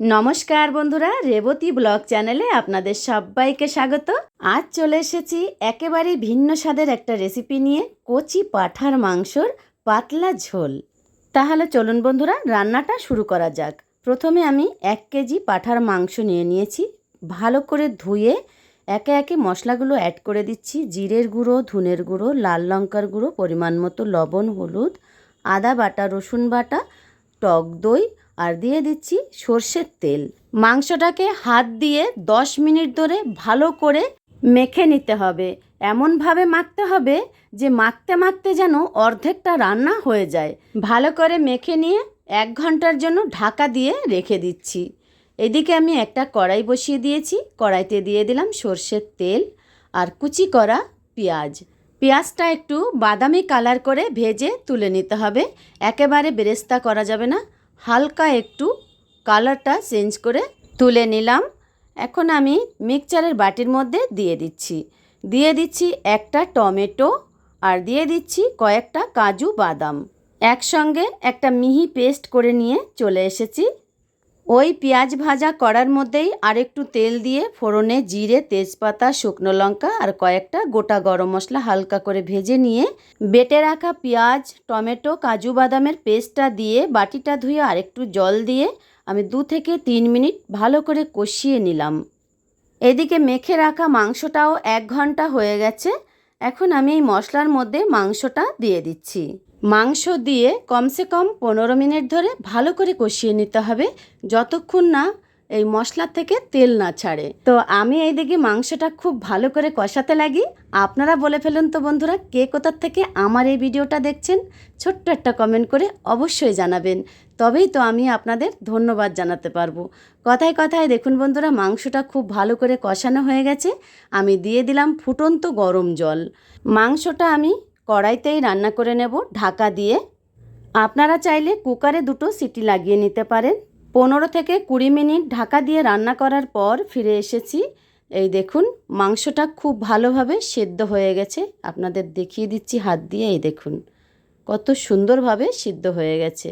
নমস্কার বন্ধুরা, রেবতী ব্লগ চ্যানেলে আপনাদের সবাইকে স্বাগত। আজ চলে এসেছি একেবারে ভিন্ন স্বাদের একটা রেসিপি নিয়ে, কচি পাঠার মাংসর পাতলা ঝোল। তাহলে চলুন বন্ধুরা, রান্নাটা শুরু করা যাক। প্রথমে আমি এক কেজি পাঠার মাংস নিয়ে নিয়েছি। ভালো করে ধুয়ে একে একে মশলাগুলো অ্যাড করে দিচ্ছি। জিরের গুঁড়ো, ধুনের গুঁড়ো, লাল লঙ্কার গুঁড়ো, পরিমাণ মতো লবণ, হলুদ, আদা বাটা, রসুন বাটা, টক দই আর দিয়ে দিচ্ছি সর্ষের তেল। মাংসটাকে হাত দিয়ে দশ মিনিট ধরে ভালো করে মেখে নিতে হবে। এমনভাবে মাখতে হবে যে মাখতে মাখতে যেন অর্ধেকটা রান্না হয়ে যায়। ভালো করে মেখে নিয়ে এক ঘণ্টার জন্য ঢাকা দিয়ে রেখে দিচ্ছি। এদিকে আমি একটা কড়াই বসিয়ে দিয়েছি। কড়াইতে দিয়ে দিলাম সর্ষের তেল আর কুচি করা পেঁয়াজ। পেঁয়াজটা একটু বাদামি কালার করে ভেজে তুলে নিতে হবে। একেবারে বেরেস্তা করা যাবে না। হালকা একটু কালারটা চেঞ্জ করে তুলে নিলাম। এখন আমি মিক্সচারের বাটির মধ্যে দিয়ে দিচ্ছি। দিয়ে দিচ্ছি একটা টমেটো আর দিয়ে দিচ্ছি কয়েকটা কাজু বাদাম। একসঙ্গে একটা মিহি পেস্ট করে নিয়ে চলে এসেছি। ওই পেঁয়াজ ভাজা করার মধ্যেই আরেকটু তেল দিয়ে ফোড়নে জিরে, তেজপাতা, শুকনো লঙ্কা আর কয়েকটা গোটা গরম মশলা হালকা করে ভেজে নিয়ে বেটে রাখা পেঁয়াজ, টমেটো, কাজু বাদামের পেস্টটা দিয়ে বাটিটা ধুয়ে আরেকটু জল দিয়ে আমি দু থেকে তিন মিনিট ভালো করে কষিয়ে নিলাম। এদিকে মেখে রাখা মাংসটাও এক ঘণ্টা হয়ে গেছে। এখন আমি এই মশলার মধ্যে মাংসটা দিয়ে দিচ্ছি। মাংস দিয়ে কমসে কম পনেরো মিনিট ধরে ভালো করে কষিয়ে নিতে হবে যতক্ষণ না এই মশলা থেকে তেল না ছাড়ে। তো আমি এইদিকে মাংসটা খুব ভালো করে কষাতে লাগি। আপনারা বলে ফেলুন তো বন্ধুরা, কে কোথার থেকে আমার এই ভিডিওটা দেখছেন? ছোট্ট একটা কমেন্ট করে অবশ্যই জানাবেন। তবেই তো আমি আপনাদের ধন্যবাদ জানাতে পারব। কথায় কথায় দেখুন বন্ধুরা, মাংসটা খুব ভালো করে কষানো হয়ে গেছে। আমি দিয়ে দিলাম ফুটন্ত গরম জল। মাংসটা আমি কড়াইতেই রান্না করে নেব, ঢাকা দিয়ে। আপনারা চাইলে কুকারে দুটো সিটি লাগিয়ে নিতে পারেন। পনেরো থেকে কুড়ি মিনিট ঢাকা দিয়ে রান্না করার পর ফিরে এসেছি। এই দেখুন, মাংসটা খুব ভালোভাবে সেদ্ধ হয়ে গেছে। আপনাদের দেখিয়ে দিচ্ছি হাত দিয়ে, এই দেখুন। কত সুন্দরভাবে সিদ্ধ হয়ে গেছে।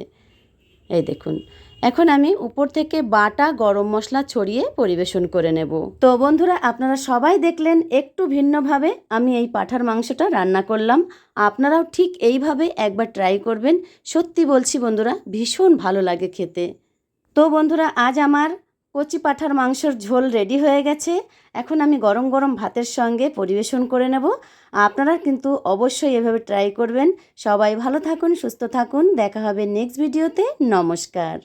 এই দেখুন। এখন আমি উপর থেকে বাটা গরম মশলা ছড়িয়ে পরিবেশন করে নেব। তো বন্ধুরা, আপনারা সবাই দেখলেন একটু ভিন্নভাবে আমি এই পাঠার মাংসটা রান্না করলাম। আপনারাও ঠিক এইভাবে একবার ট্রাই করবেন। সত্যি বলছি বন্ধুরা, ভীষণ ভালো লাগে খেতে। তো বন্ধুরা, আজ আমার কচি পাঠার মাংসর ঝোল রেডি হয়ে গেছে। এখন আমি গরম গরম ভাতের সঙ্গে পরিবেশন করে নেব। আপনারা কিন্তু অবশ্যই এভাবে ট্রাই করবেন। সবাই ভালো থাকুন, সুস্থ থাকুন। দেখা হবে নেক্সট ভিডিওতে নমস্কার।